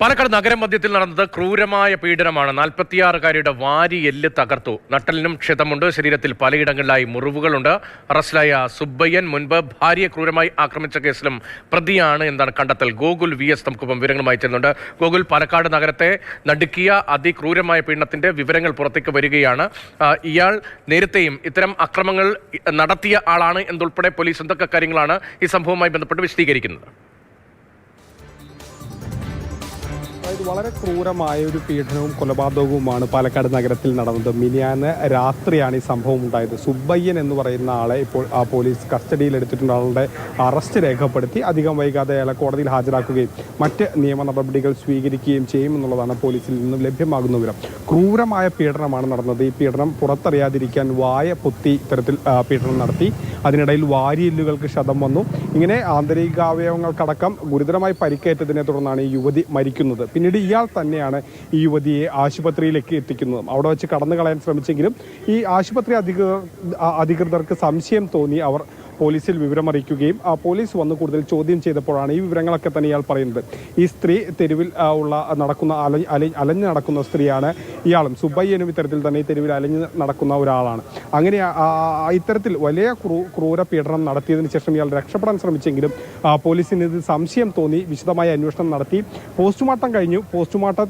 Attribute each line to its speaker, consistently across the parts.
Speaker 1: പാലക്കാട് നഗരമധ്യത്തിൽ നടന്നത് ക്രൂരമായ പീഡനമാണ്. നാൽപ്പത്തിയാറുകാരിയുടെ വാരി എല്ല് തകർത്തു. നട്ടലിനും ക്ഷതമുണ്ട്. ശരീരത്തിൽ പലയിടങ്ങളിലായി മുറിവുകളുണ്ട്. അറസ്റ്റിലായ സുബ്ബയ്യൻ മുൻപ് ഭാര്യയെ ക്രൂരമായി ആക്രമിച്ച കേസിലും പ്രതിയാണ് എന്നാണ് കണ്ടെത്തൽ. ഗോകുൽ വി എസ് നമുക്കൊപ്പം വിവരങ്ങളുമായി ചെന്നുണ്ട് ഗോകുൽ പാലക്കാട് നഗരത്തെ നടുക്കിയ അതിക്രൂരമായ പീഡനത്തിന്റെ വിവരങ്ങൾ പുറത്തേക്ക് വരികയാണ്. ഇയാൾ നേരത്തെയും ഇത്തരം അക്രമങ്ങൾ നടത്തിയ ആളാണ് എന്നുൾപ്പെടെ പോലീസ് എന്തൊക്കെ കാര്യങ്ങളാണ് ഈ സംഭവവുമായി ബന്ധപ്പെട്ട് വിശദീകരിക്കുന്നത്?
Speaker 2: അതായത് വളരെ ക്രൂരമായ ഒരു പീഡനവും കൊലപാതകവുമാണ് പാലക്കാട് നഗരത്തിൽ നടന്നത്. മിനിയാന്ന് രാത്രിയാണ് ഈ സംഭവം ഉണ്ടായത്. സുബ്ബയ്യൻ എന്ന് പറയുന്ന ആളെ ഇപ്പോൾ ആ പോലീസ് കസ്റ്റഡിയിൽ എടുത്തിട്ടുണ്ട്. ആളുടെ അറസ്റ്റ് രേഖപ്പെടുത്തി അധികം വൈകാതെ അയാളെ കോടതിയിൽ ഹാജരാക്കുകയും മറ്റ് നിയമ നടപടികൾ സ്വീകരിക്കുകയും ചെയ്യുമെന്നുള്ളതാണ് പോലീസിൽ നിന്നും ലഭ്യമാകുന്ന വിവരം. ക്രൂരമായ പീഡനമാണ് നടന്നത്. ഈ പീഡനം പുറത്തറിയാതിരിക്കാൻ വായ പൊത്തി ഇത്തരത്തിൽ പീഡനം നടത്തി. അതിനിടയിൽ വാരിയെല്ലുകൾക്ക് ശതം വന്നു. ഇങ്ങനെ ആന്തരികാവയവങ്ങൾക്കടക്കം ഗുരുതരമായി പരിക്കേറ്റതിനെ തുടർന്നാണ് ഈ യുവതി മരിക്കുന്നത്. പിന്നീട് ഇയാൾ തന്നെയാണ് ഈ യുവതിയെ ആശുപത്രിയിലേക്ക് എത്തിക്കുന്നത്. അവിടെ വെച്ച് കടന്നു കളയാൻ ശ്രമിച്ചെങ്കിലും ഈ ആശുപത്രി അധികൃതർ അധികൃതർക്ക് സംശയം തോന്നി. അവർ പോലീസിൽ വിവരമറിയിക്കുകയും ആ പോലീസ് വന്ന് കൂടുതൽ ചോദ്യം ചെയ്തപ്പോഴാണ് ഈ വിവരങ്ങളൊക്കെ തന്നെ ഇയാൾ പറയുന്നത്. ഈ സ്ത്രീ തെരുവിൽ ഉള്ള നടക്കുന്ന അലഞ്ഞ് അല- അലഞ്ഞു നടക്കുന്ന സ്ത്രീയാണ് ഇയാളും. സുബയ്യനും ഇത്തരത്തിൽ തന്നെ ഈ തെരുവിൽ അലഞ്ഞ് നടക്കുന്ന ഒരാളാണ്. അങ്ങനെ ഇത്തരത്തിൽ വലിയ ക്രൂ ക്രൂര പീഡനം നടത്തിയതിനു ശേഷം ഇയാൾ രക്ഷപ്പെടാൻ ശ്രമിച്ചെങ്കിലും പോലീസിന് ഇത് സംശയം തോന്നി വിശദമായ അന്വേഷണം നടത്തി. പോസ്റ്റ്മോർട്ടം കഴിഞ്ഞു. പോസ്റ്റ്മോർട്ടം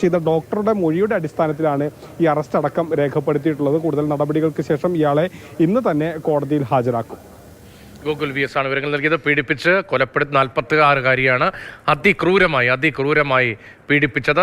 Speaker 2: ചെയ്ത ഡോക്ടറുടെ മൊഴിയുടെ അടിസ്ഥാനത്തിലാണ് ഈ അറസ്റ്റ് അടക്കം രേഖപ്പെടുത്തിയിട്ടുള്ളത്. കൂടുതൽ നടപടികൾക്ക് ശേഷം ഇയാളെ ഇന്ന് തന്നെ കോടതിയിൽ ഹാജരാക്കും.
Speaker 1: ഗൂഗിൾ വി എസ് ആണ് വിവരങ്ങൾ നൽകിയത്. പീഡിപ്പിച്ച് കൊലപ്പെടുത്തി നാൽപ്പത്തി ആറുകാരിയാണ് അതിക്രൂരമായി അതിക്രൂരമായി പീഡിപ്പിച്ചത്.